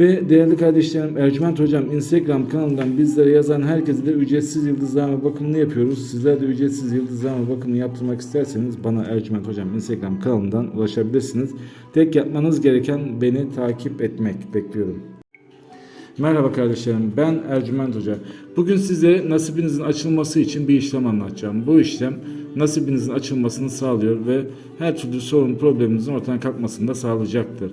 Ve değerli kardeşlerim Ercüment Hocam Instagram kanalından bizlere yazan herkese de ücretsiz yıldızlama bakımını yapıyoruz. Sizler de ücretsiz yıldızlama bakımını yaptırmak isterseniz bana Ercüment Hocam Instagram kanalından ulaşabilirsiniz. Tek yapmanız gereken beni takip etmek. Bekliyorum. Merhaba kardeşlerim ben Ercüment Hoca. Bugün size nasibinizin açılması için bir işlem anlatacağım. Bu işlem nasibinizin açılmasını sağlıyor ve her türlü sorun probleminizin ortadan kalkmasını da sağlayacaktır.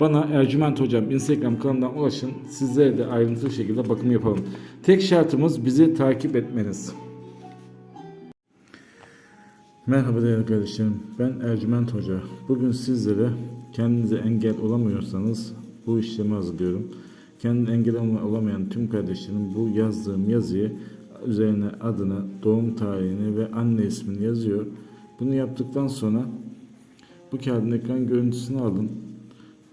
bana Ercüment Hocam Instagram kanalından ulaşın. Sizlere de ayrıntılı şekilde bakım yapalım. Tek şartımız bizi takip etmeniz. Merhaba değerli kardeşlerim. Ben Ercüment Hoca. Bugün sizlere kendinize engel olamıyorsanız bu işlemi hazırlıyorum. Kendine engel olamayan tüm kardeşlerim bu yazdığım yazıyı üzerine adını, doğum tarihini ve anne ismini yazıyor. Bunu yaptıktan sonra bu kağıdın ekran görüntüsünü alın.